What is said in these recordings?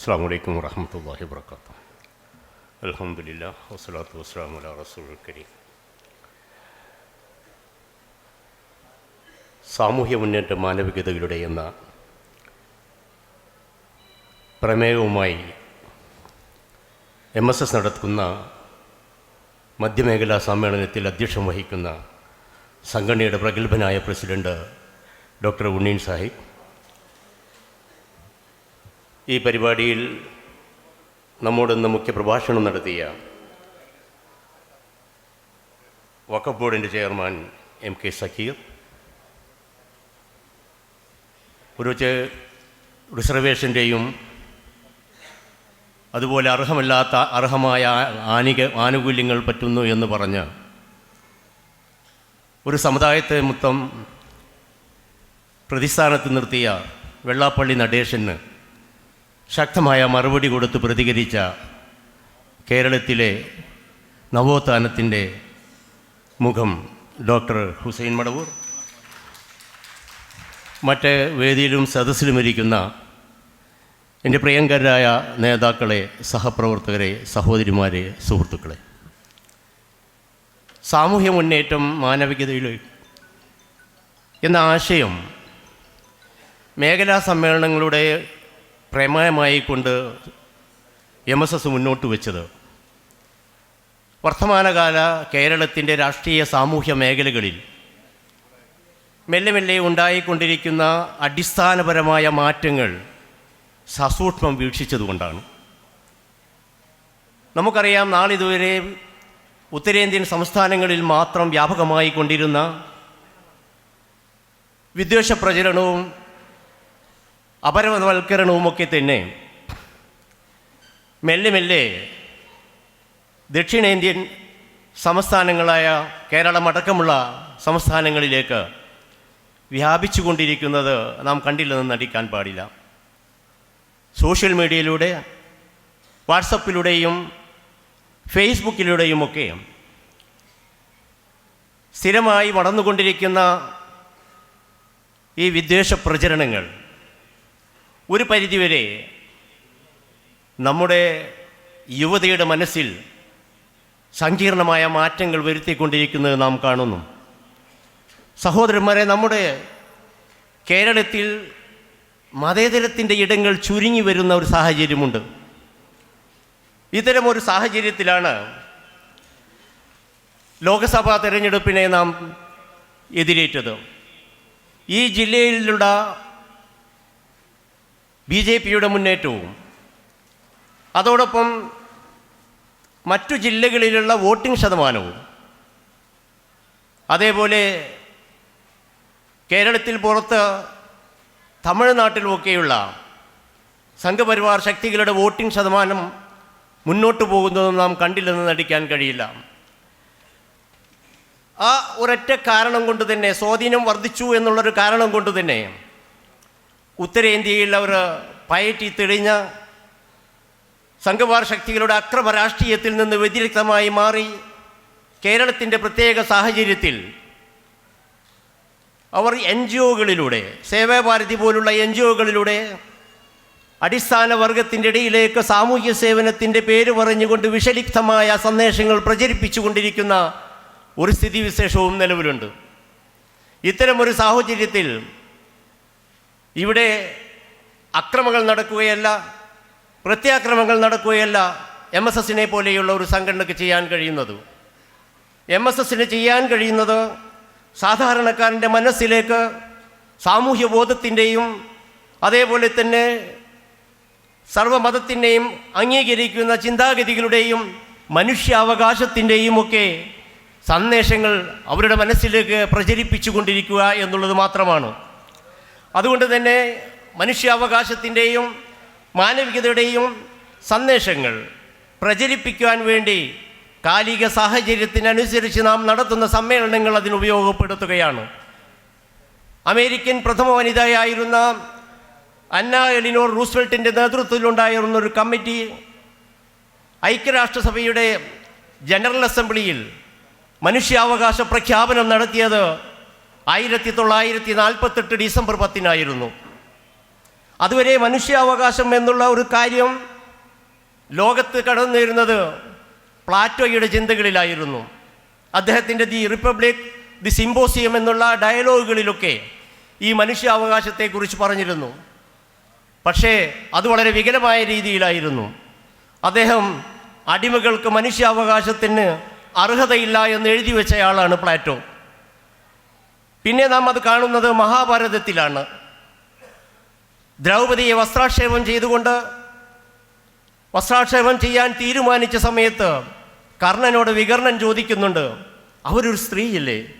അസ്സാം വലൈക്കും വറഹമത്തല്ലാഹി വർക്കാത്തു അലഹമുല്ല വസ്സലാത്തു വസ്സലാം അല റസൂൽ കരീം. സാമൂഹ്യ മുന്നേറ്റ മാനവികതകളുടെ എന്ന പ്രമേയവുമായി എം എസ് എസ് നടത്തുന്ന മധ്യമേഖലാ സമ്മേളനത്തിൽ അധ്യക്ഷം വഹിക്കുന്ന സംഘടനയുടെ പ്രഗത്ഭനായ പ്രസിഡന്റ് ഡോക്ടർ ഉണ്ണീൻ സാഹിബ് ഈ പരിപാടിയിൽ നമ്മോടൊന്ന് മുഖ്യ പ്രഭാഷണം നടത്തിയ വഖഫ് ബോർഡിന്റെ ചെയർമാൻ എം കെ സഖീർ ഒരു റിസർവേഷന്റെയും അതുപോലെ അർഹമല്ലാത്ത അർഹമായ ആനിക ആനുകൂല്യങ്ങൾ പറ്റുന്നു എന്ന് പറഞ്ഞ് ഒരു സമുദായത്തെ മൊത്തം പ്രതിസ്ഥാനത്ത് നിർത്തിയ വെള്ളാപ്പള്ളി നടേശന് ശക്തമായ മറുപടി കൊടുത്ത് പ്രതികരിച്ച കേരളത്തിലെ നവോത്ഥാനത്തിന്റെ മുഖം ഡോക്ടർ ഹുസൈൻ മടവൂർ. മറ്റ് വേദിയിലും സദസ്സിലും ഇരിക്കുന്ന എന്റെ പ്രിയങ്കരായ നേതാക്കളെ സഹപ്രവർത്തകരെ സഹോദരിമാരെ സുഹൃത്തുക്കളെ. സാമൂഹ്യ മുന്നേറ്റം മാനവികതയിൽ എന്ന ആശയം മേഖലാ സമ്മേളനങ്ങളുടെ പ്രമേയമായി കൊണ്ട് എം എസ് എസ് മുന്നോട്ട് വെച്ചത്. വർത്തമാനകാല കേരളത്തിന്റെ രാഷ്ട്രീയ സാമൂഹ്യ മേഖലകളിൽ മെല്ലെ മെല്ലെ ഉണ്ടായിക്കൊണ്ടിരിക്കുന്ന അടിസ്ഥാനപരമായ മാറ്റങ്ങൾ സസൂക്ഷ്മം വീക്ഷിച്ചതുകൊണ്ടാണ്. നമുക്കറിയാം നാളിതുവരെ ഉത്തരേന്ത്യൻ സംസ്ഥാനങ്ങളിൽ മാത്രം വ്യാപകമായി കൊണ്ടിരുന്ന വിദ്വേഷ പ്രചരണവും അപരവൽക്കരണവുമൊക്കെ തന്നെ. മെല്ലെ മെല്ലെ ദക്ഷിണേന്ത്യൻ സംസ്ഥാനങ്ങളായ കേരളം അടക്കമുള്ള സംസ്ഥാനങ്ങളിലേക്ക് വ്യാപിച്ചു കൊണ്ടിരിക്കുന്നത് നാം കണ്ടില്ലെന്ന് നടിക്കാൻ പാടില്ല. സോഷ്യൽ മീഡിയയിലൂടെ വാട്സപ്പിലൂടെയും ഫേസ്ബുക്കിലൂടെയുമൊക്കെ സ്ഥിരമായി വളർന്നുകൊണ്ടിരിക്കുന്ന ഈ വിദ്വേഷ പ്രചരണങ്ങൾ ഒരു പരിധിവരെ നമ്മുടെ യുവതയുടെ മനസ്സിൽ സങ്കീർണമായ മാറ്റങ്ങൾ വരുത്തിക്കൊണ്ടിരിക്കുന്നത് നാം കാണുന്നു. സഹോദരന്മാരെ നമ്മുടെ കേരളത്തിൽ മതേതരത്തിന്റെ ഇടങ്ങൾ ചുരുങ്ങി വരുന്ന ഒരു സാഹചര്യമുണ്ട്. ഇത്തരമൊരു സാഹചര്യത്തിലാണ് ലോക്സഭാ തെരഞ്ഞെടുപ്പിനെ നാം എതിരേറ്റത്. ഈ ജില്ലയിലുള്ള ബി ജെ പിയുടെ മുന്നേറ്റവും. അതോടൊപ്പം മറ്റു ജില്ലകളിലുള്ള വോട്ടിംഗ് ശതമാനവും. അതേപോലെ കേരളത്തിൽ പുറത്ത് തമിഴ്നാട്ടിലുമൊക്കെയുള്ള സംഘപരിവാർ ശക്തികളുടെ വോട്ടിംഗ് ശതമാനം മുന്നോട്ട് പോകുന്നതും നാം കണ്ടില്ലെന്ന് നടിക്കാൻ കഴിയില്ല. ആ ഒരൊറ്റ കാരണം കൊണ്ട് തന്നെ സ്വാധീനം വർദ്ധിച്ചു എന്നുള്ളൊരു കാരണം കൊണ്ട് തന്നെ ഉത്തരേന്ത്യയിൽ അവർ പയറ്റി തെളിഞ്ഞ സംഘപാർ ശക്തികളുടെ അക്രമ രാഷ്ട്രീയത്തിൽ നിന്ന് വ്യതിരിക്തമായി മാറി കേരളത്തിന്റെ പ്രത്യേക സാഹചര്യത്തിൽ അവർ എൻ ജി ഒകളിലൂടെ സേവാഭാരതി പോലുള്ള എൻ ജി ഒകളിലൂടെ അടിസ്ഥാന വർഗത്തിന്റെ ഇടയിലേക്ക് സാമൂഹ്യ സേവനത്തിന്റെ പേര് പറഞ്ഞുകൊണ്ട് വിഷലിപ്തമായ സന്ദേശങ്ങൾ പ്രചരിപ്പിച്ചുകൊണ്ടിരിക്കുന്ന ഒരു സ്ഥിതിവിശേഷവും നിലവിലുണ്ട്. ഇത്തരമൊരു സാഹചര്യത്തിൽ ഇവിടെ അക്രമങ്ങൾ നടക്കുകയല്ല പ്രത്യാക്രമങ്ങൾ നടക്കുകയല്ല എം എസ് എസിനെ പോലെയുള്ള ഒരു സംഘടനയ്ക്ക് ചെയ്യാൻ കഴിയുന്നത്. എം എസ് എസിന് ചെയ്യാൻ കഴിയുന്നത് സാധാരണക്കാരന്റെ മനസ്സിലേക്ക് സാമൂഹ്യ ബോധത്തിന്റെയും അതേപോലെ തന്നെ സർവമതത്തിന്റെയും അംഗീകരിക്കുന്ന ചിന്താഗതികളുടെയും മനുഷ്യാവകാശത്തിന്റെയും ഒക്കെ സന്ദേശങ്ങൾ അവരുടെ മനസ്സിലേക്ക് പ്രചരിപ്പിച്ചു കൊണ്ടിരിക്കുക എന്നുള്ളത് മാത്രമാണ്. അതുകൊണ്ട് തന്നെ മനുഷ്യാവകാശത്തിന്റെയും മാനവികതയുടെയും സന്ദേശങ്ങൾ പ്രചരിപ്പിക്കുവാൻ വേണ്ടി കാലിക സാഹചര്യത്തിനനുസരിച്ച് നാം നടത്തുന്ന സമ്മേളനങ്ങൾ അതിനുപയോഗപ്പെടുത്തുകയാണ് അമേരിക്കൻ പ്രഥമ വനിതയായിരുന്ന അന്ന എലിനോർ റൂസ്വെൽട്ടിന്റെ നേതൃത്വത്തിലുണ്ടായിരുന്ന ഒരു കമ്മിറ്റി ഐക്യരാഷ്ട്രസഭയുടെ ജനറൽ അസംബ്ലിയിൽ മനുഷ്യാവകാശ പ്രഖ്യാപനം നടത്തിയത് ആയിരത്തി തൊള്ളായിരത്തി നാൽപ്പത്തെട്ട് ഡിസംബർ പത്തിനായിരുന്നു. അതുവരെ മനുഷ്യാവകാശം എന്നുള്ള ഒരു കാര്യം ലോകത്ത് കടന്നിരുന്നത് പ്ലാറ്റോയുടെ ചിന്തകളിലായിരുന്നു. അദ്ദേഹത്തിന്റെ ദി റിപ്പബ്ലിക് ദി സിംബോസിയം എന്നുള്ള ഡയലോഗുകളിലൊക്കെ ഈ മനുഷ്യാവകാശത്തെക്കുറിച്ച് പറഞ്ഞിരുന്നു. പക്ഷേ അത് വളരെ വികലമായ രീതിയിലായിരുന്നു. അദ്ദേഹം അടിമകൾക്ക് മനുഷ്യാവകാശത്തിന് അർഹതയില്ല എന്ന് എഴുതി വെച്ചയാളാണ് പ്ലാറ്റോ. പിന്നെ നാം അത് കാണുന്നത് മഹാഭാരതത്തിലാണ്. ദ്രൗപദിയെ വസ്ത്രാക്ഷേപം ചെയ്തുകൊണ്ട് വസ്ത്രാക്ഷേപം ചെയ്യാൻ തീരുമാനിച്ച സമയത്ത് കർണനോട് വികർണൻ ചോദിക്കുന്നുണ്ട് അവരൊരു സ്ത്രീയില്ലേ?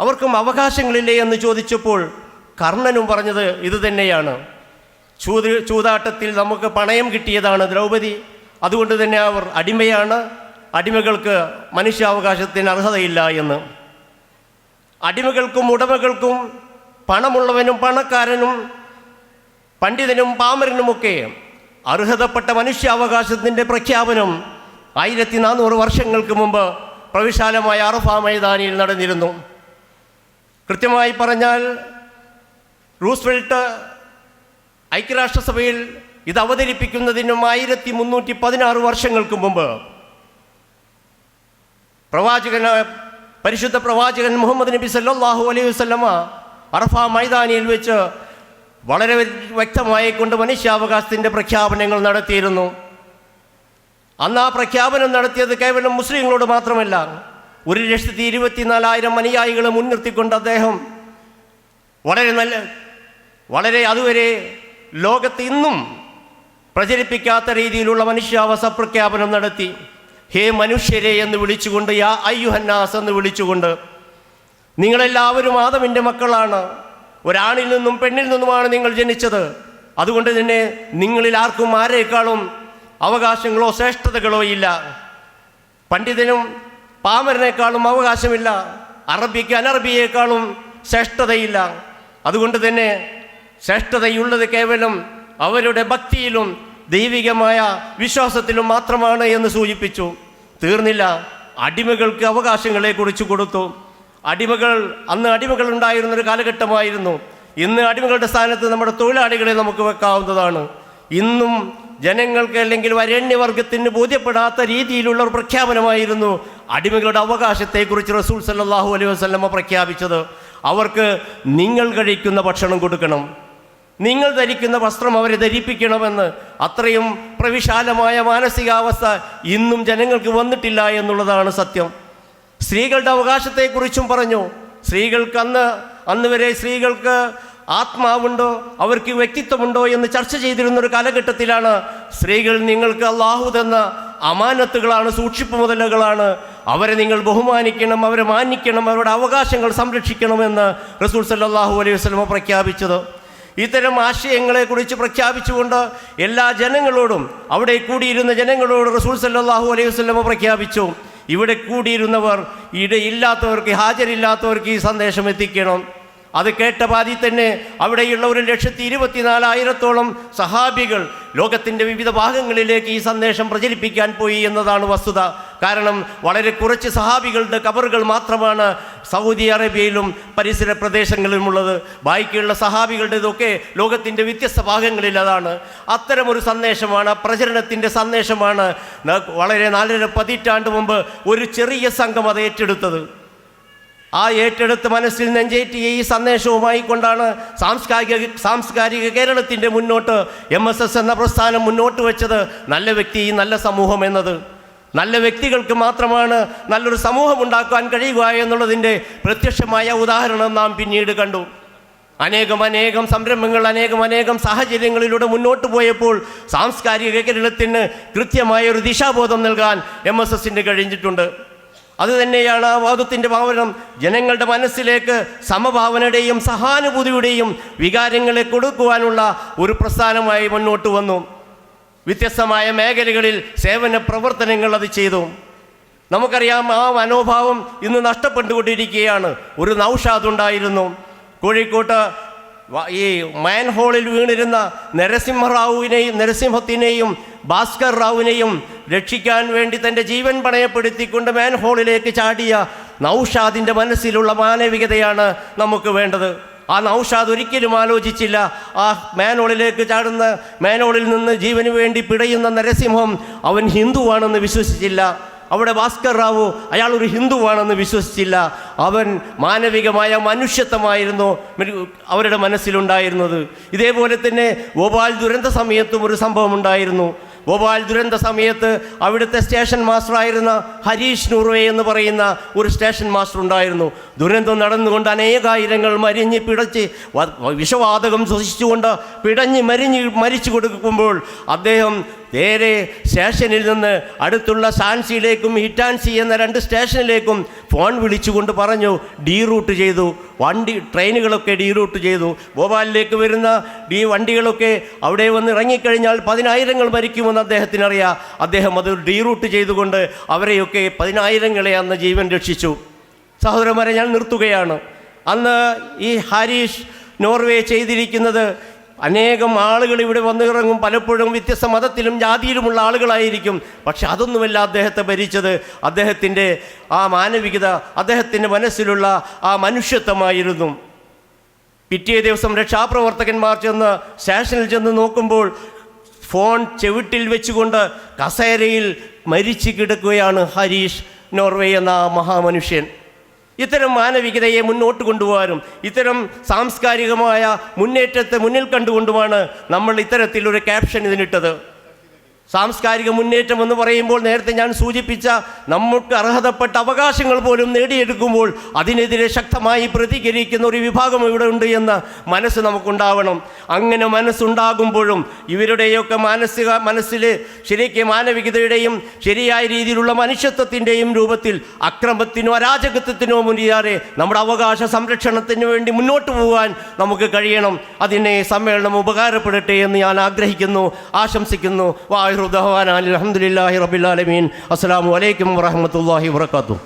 അവർക്കും അവകാശങ്ങളില്ലേ? എന്ന് ചോദിച്ചപ്പോൾ കർണനും പറഞ്ഞത് ഇത് തന്നെയാണ്. ചൂത് ചൂതാട്ടത്തിൽ നമുക്ക് പണയം കിട്ടിയതാണ് ദ്രൗപദി. അതുകൊണ്ട് തന്നെ അവർ അടിമയാണ്. അടിമകൾക്ക് മനുഷ്യാവകാശത്തിന് അർഹതയില്ല എന്ന്. അടിമകൾക്കും ഉടമകൾക്കും പണമുള്ളവനും പണക്കാരനും പണ്ഡിതനും പാമരനുമൊക്കെ അർഹതപ്പെട്ട മനുഷ്യാവകാശത്തിന്റെ പ്രഖ്യാപനം ആയിരത്തി നാനൂറ് വർഷങ്ങൾക്ക് മുമ്പ് പ്രവിശാലമായ അറഫ മൈതാനിയിൽ നടന്നിരുന്നു. കൃത്യമായി പറഞ്ഞാൽ റൂസ്വെൽട്ട് ഐക്യരാഷ്ട്രസഭയിൽ ഇത് അവതരിപ്പിക്കുന്നതിനും ആയിരത്തി മുന്നൂറ്റി പതിനാറ് വർഷങ്ങൾക്ക് മുമ്പ് പ്രവാചകന പരിശുദ്ധ പ്രവാചകൻ മുഹമ്മദ് നബി സല്ലാഹു അലൈഹി വസ്ലമ അറഫ മൈതാനിയിൽ വെച്ച് വളരെ വ്യക്തമായി കൊണ്ട് മനുഷ്യാവകാശത്തിന്റെ പ്രഖ്യാപനങ്ങൾ നടത്തിയിരുന്നു. അന്ന് ആ പ്രഖ്യാപനം നടത്തിയത് കേവലം മുസ്ലിങ്ങളോട് മാത്രമല്ല ഒരു ലക്ഷത്തി ഇരുപത്തിനാലായിരം അനുയായികളെ മുൻനിർത്തിക്കൊണ്ട് അദ്ദേഹം വളരെ നല്ല വളരെ അതുവരെ ലോകത്ത് ഇന്നും പ്രചരിപ്പിക്കാത്ത രീതിയിലുള്ള മനുഷ്യാവസ പ്രഖ്യാപനം നടത്തി. ഹേ മനുഷ്യരെ എന്ന് വിളിച്ചുകൊണ്ട് യാ അയ്യുഹന്നാസ് എന്ന് വിളിച്ചുകൊണ്ട് നിങ്ങളെല്ലാവരും ആദമിന്റെ മക്കളാണ്. ഒരാണിൽ നിന്നും പെണ്ണിൽ നിന്നുമാണ് നിങ്ങൾ ജനിച്ചത്. അതുകൊണ്ട് തന്നെ നിങ്ങളിൽ ആർക്കും ആരേക്കാളും അവകാശങ്ങളോ ശ്രേഷ്ഠതകളോ ഇല്ല. പണ്ഡിതനും പാമരനേക്കാളും അവകാശമില്ല. അറബിക്ക് അനറബിയേക്കാളും ശ്രേഷ്ഠതയില്ല. അതുകൊണ്ട് തന്നെ ശ്രേഷ്ഠതയുള്ളത് കേവലം അവരുടെ ഭക്തിയിലും ദൈവികമായ വിശ്വാസത്തിലും മാത്രമാണ് എന്ന് സൂചിപ്പിച്ചു. തീർന്നില്ല. അടിമകൾക്ക് അവകാശങ്ങളെ കുറിച്ച് കൊടുത്തു. അടിമകൾ അന്ന് അടിമകൾ ഉണ്ടായിരുന്ന ഒരു കാലഘട്ടമായിരുന്നു. ഇന്ന് അടിമകളുടെ സ്ഥാനത്ത് നമ്മുടെ തൊഴിലാളികളെ നമുക്ക് വെക്കാവുന്നതാണ്. ഇന്നും ജനങ്ങൾക്ക് അല്ലെങ്കിൽ വരണ്യവർഗത്തിന് ബോധ്യപ്പെടാത്ത രീതിയിലുള്ള ഒരു പ്രഖ്യാപനമായിരുന്നു അടിമകളുടെ അവകാശത്തെക്കുറിച്ച് റസൂൽ സല്ലാഹു അലൈഹി വസല്ലമ പ്രഖ്യാപിച്ചത്. അവർക്ക് നിങ്ങൾ കഴിക്കുന്ന ഭക്ഷണം കൊടുക്കണം. നിങ്ങൾ ധരിക്കുന്ന വസ്ത്രം അവരെ ധരിപ്പിക്കണമെന്ന് അത്രയും പ്രവിശാലമായ മാനസികാവസ്ഥ ഇന്നും ജനങ്ങൾക്ക് വന്നിട്ടില്ല എന്നുള്ളതാണ് സത്യം. സ്ത്രീകളുടെ അവകാശത്തെക്കുറിച്ചും പറഞ്ഞു. സ്ത്രീകൾക്ക് അന്ന് അന്ന് വരെ സ്ത്രീകൾക്ക് ആത്മാവുണ്ടോ അവർക്ക് വ്യക്തിത്വമുണ്ടോ എന്ന് ചർച്ച ചെയ്തിരുന്ന ഒരു കാലഘട്ടത്തിലാണ് സ്ത്രീകൾ നിങ്ങൾക്ക് അള്ളാഹു തന്ന അമാനത്തുകളാണ് സൂക്ഷിപ്പ് മുതലുകളാണ്. അവരെ നിങ്ങൾ ബഹുമാനിക്കണം അവരെ മാനിക്കണം അവരുടെ അവകാശങ്ങൾ സംരക്ഷിക്കണമെന്ന് റസൂൽ സല്ലാഹു അലൈഹി വസ്ലമ പ്രഖ്യാപിച്ചത്. ഇത്തരം ആശയങ്ങളെക്കുറിച്ച് പ്രഖ്യാപിച്ചുകൊണ്ട് എല്ലാ ജനങ്ങളോടും അവിടെ കൂടിയിരുന്ന ജനങ്ങളോട് റസൂൽ സല്ലാഹു അലൈഹി വസ്ലമ പ്രഖ്യാപിച്ചു ഇവിടെ കൂടിയിരുന്നവർ ഇടയില്ലാത്തവർക്ക് ഹാജരില്ലാത്തവർക്ക് ഈ സന്ദേശം എത്തിക്കണം. അത് കേട്ട പാതി തന്നെ അവിടെയുള്ള ഒരു ലക്ഷത്തി ഇരുപത്തിനാലായിരത്തോളം സഹാബികൾ ലോകത്തിന്റെ വിവിധ ഭാഗങ്ങളിലേക്ക് ഈ സന്ദേശം പ്രചരിപ്പിക്കാൻ പോയി എന്നതാണ് വസ്തുത. കാരണം വളരെ കുറച്ച് സഹാബികളുടെ കബറുകൾ മാത്രമാണ് സൗദി അറേബ്യയിലും പരിസര പ്രദേശങ്ങളിലുമുള്ളത്. ബാക്കിയുള്ള സഹാബികളുടേതൊക്കെ ലോകത്തിന്റെ വ്യത്യസ്ത ഭാഗങ്ങളിൽ അതാണ്. അത്തരമൊരു സന്ദേശമാണ് പ്രചരണത്തിന്റെ സന്ദേശമാണ് വളരെ നാലര പതിറ്റാണ്ട് മുമ്പ് ഒരു ചെറിയ സംഘം അത് ഏറ്റെടുത്തത്. ആ ഏറ്റെടുത്ത് മനസ്സിൽ നെഞ്ചേറ്റിയ ഈ സന്ദേശവുമായി കൊണ്ടാണ് സാംസ്കാരിക സാംസ്കാരിക കേരളത്തിന്റെ മുന്നോട്ട് എം എസ് എസ് എന്ന പ്രസ്ഥാനം മുന്നോട്ട് വെച്ചത്. നല്ല വ്യക്തി നല്ല സമൂഹം എന്നത്. നല്ല വ്യക്തികൾക്ക് മാത്രമാണ് നല്ലൊരു സമൂഹം ഉണ്ടാക്കാൻ കഴിയുക എന്നുള്ളതിന്റെ പ്രത്യക്ഷമായ ഉദാഹരണം നാം പിന്നീട് കണ്ടു. അനേകം അനേകം സംരംഭങ്ങൾ അനേകം അനേകം സാഹചര്യങ്ങളിലൂടെ മുന്നോട്ട് പോയപ്പോൾ സാംസ്കാരിക കേരളത്തിന് കൃത്യമായ ഒരു ദിശാബോധം നൽകാൻ എം എസ് എസിന് കഴിഞ്ഞിട്ടുണ്ട്. അതുതന്നെയാണ് ആ വാദത്തിന്റെ ഭാവനം ജനങ്ങളുടെ മനസ്സിലേക്ക് സമഭാവനയുടെയും സഹാനുഭൂതിയുടെയും വികാരങ്ങളെ കൊടുക്കുവാനുള്ള ഒരു പ്രസ്ഥാനമായി മുന്നോട്ട് വന്നു. വ്യത്യസ്തമായ മേഖലകളിൽ സേവന പ്രവർത്തനങ്ങൾ അത് ചെയ്തു. നമുക്കറിയാം ആ മനോഭാവം ഇന്ന് നഷ്ടപ്പെട്ടുകൊണ്ടിരിക്കുകയാണ്. ഒരു നൗഷാദ് ഉണ്ടായിരുന്നു. കോഴിക്കോട്ട് ഈ മാൻഹോളിൽ വീണിരുന്ന നരസിംഹറാവുവിനെയും നരസിംഹത്തിനെയും ഭാസ്കർ റാവുവിനെയും രക്ഷിക്കാൻ വേണ്ടി തന്റെ ജീവൻ പണയപ്പെടുത്തിക്കൊണ്ട് മാൻഹോളിലേക്ക് ചാടിയ നൗഷാദിന്റെ മനസ്സിലുള്ള മാനവികതയാണ് നമുക്ക് വേണ്ടത്. ആ നൗഷാദ് ഒരിക്കലും ആലോചിച്ചില്ല. ആ മാനോളിലേക്ക് ചാടുന്ന മാനോളിൽ നിന്ന് ജീവന് വേണ്ടി പിടയുന്ന നരസിംഹം അവൻ ഹിന്ദുവാണെന്ന് വിശ്വസിച്ചില്ല. അവിടെ ഭാസ്കർ റാവു അയാൾ ഒരു ഹിന്ദുവാണെന്ന് വിശ്വസിച്ചില്ല. അവൻ മാനവികമായ മനുഷ്യത്വമായിരുന്നു അവരുടെ മനസ്സിലുണ്ടായിരുന്നത്. ഇതേപോലെ തന്നെ ഭോപാൽ ദുരന്ത സമയത്തും ഒരു സംഭവം ഉണ്ടായിരുന്നു ഭോപാൽ ദുരന്ത സമയത്ത് അവിടുത്തെ സ്റ്റേഷൻ മാസ്റ്ററായിരുന്ന ഹരീഷ് നൂർവേ എന്ന് പറയുന്ന ഒരു സ്റ്റേഷൻ മാസ്റ്റർ ഉണ്ടായിരുന്നു ദുരന്തം നടന്നുകൊണ്ട് അനേകായിരങ്ങൾ മരിഞ്ഞ് പിടച്ച് വിഷവാതകം ശ്വസിച്ചുകൊണ്ട് പിടഞ്ഞ് മരിഞ്ഞ് മരിച്ചു കൊടുക്കുമ്പോൾ അദ്ദേഹം നേരെ സ്റ്റേഷനിൽ നിന്ന് അടുത്തുള്ള സാൻസിയിലേക്കും ഹിറ്റാൻസി എന്ന രണ്ട് സ്റ്റേഷനിലേക്കും ഫോൺ വിളിച്ചുകൊണ്ട് പറഞ്ഞു ഡീ റൂട്ട് ചെയ്തു. വണ്ടി ട്രെയിനുകളൊക്കെ ഡീ റൂട്ട് ചെയ്തു. ഭോപ്പാലിലേക്ക് വരുന്ന ഡീ വണ്ടികളൊക്കെ അവിടെ വന്ന് ഇറങ്ങിക്കഴിഞ്ഞാൽ പതിനായിരങ്ങൾ മരിക്കുമെന്ന് അദ്ദേഹത്തിനറിയാം. അദ്ദേഹം അത് ഡീ റൂട്ട് ചെയ്തുകൊണ്ട് അവരെയൊക്കെ പതിനായിരങ്ങളെ അന്ന് ജീവൻ രക്ഷിച്ചു. സഹോദരന്മാരെ ഞാൻ നിർത്തുകയാണ്. അന്ന് ഈ ഹാരീഷ് നോർവേ ചെയ്തിരിക്കുന്നത് അനേകം ആളുകൾ ഇവിടെ വന്നിറങ്ങും. പലപ്പോഴും വ്യത്യസ്ത മതത്തിലും ജാതിയിലുമുള്ള ആളുകളായിരിക്കും. പക്ഷെ അതൊന്നുമല്ല അദ്ദേഹത്തെ ഭരിച്ചത്. അദ്ദേഹത്തിന്റെ ആ മാനവികത അദ്ദേഹത്തിന്റെ മനസ്സിലുള്ള ആ മനുഷ്യത്വമായിരുന്നു. പിറ്റേ ദിവസം രക്ഷാപ്രവർത്തകന്മാർ ചെന്ന് സ്റ്റേഷനിൽ ചെന്ന് നോക്കുമ്പോൾ ഫോൺ ചെവിട്ടിൽ വെച്ചുകൊണ്ട് കസേരയിൽ മരിച്ചു കിടക്കുകയാണ് ഹരീഷ് നോർവേ എന്ന മഹാമനുഷ്യൻ. ഇത്തരം മാനവികതയെ മുന്നോട്ട് കൊണ്ടുപോകാനും ഇത്തരം സാംസ്കാരികമായ മുന്നേറ്റത്തെ മുന്നിൽ കണ്ടുകൊണ്ടുമാണ് നമ്മൾ ഇത്തരത്തിലൊരു ക്യാപ്ഷൻ ഇതിനിട്ടത്. സാംസ്കാരിക മുന്നേറ്റം എന്ന് പറയുമ്പോൾ നേരത്തെ ഞാൻ സൂചിപ്പിച്ച നമുക്ക് അർഹതപ്പെട്ട അവകാശങ്ങൾ പോലും നേടിയെടുക്കുമ്പോൾ അതിനെതിരെ ശക്തമായി പ്രതികരിക്കുന്ന ഒരു വിഭാഗം ഇവിടെ ഉണ്ട് എന്ന മനസ്സ് നമുക്കുണ്ടാവണം. അങ്ങനെ മനസ്സുണ്ടാകുമ്പോഴും ഇവരുടെയൊക്കെ മാനസിക മനസ്സിൽ ശരിക്ക് മാനവികതയുടെയും ശരിയായ രീതിയിലുള്ള മനുഷ്യത്വത്തിന്റെയും രൂപത്തിൽ അക്രമത്തിനോ അരാജകത്വത്തിനോ മുന്നിയാറെ നമ്മുടെ അവകാശ സംരക്ഷണത്തിന് വേണ്ടി മുന്നോട്ട് പോകാൻ നമുക്ക് കഴിയണം. അതിനെ സമ്മേളനം ഉപകാരപ്പെടട്ടെ എന്ന് ഞാൻ ആഗ്രഹിക്കുന്നു ആശംസിക്കുന്നു. വാഹിറുദ്ദാൻ അലഹമുല്ലാഹി റബിൻ അസ്സാം വലൈക്കും വാഹമത്തല്ലാഹി വാത്തു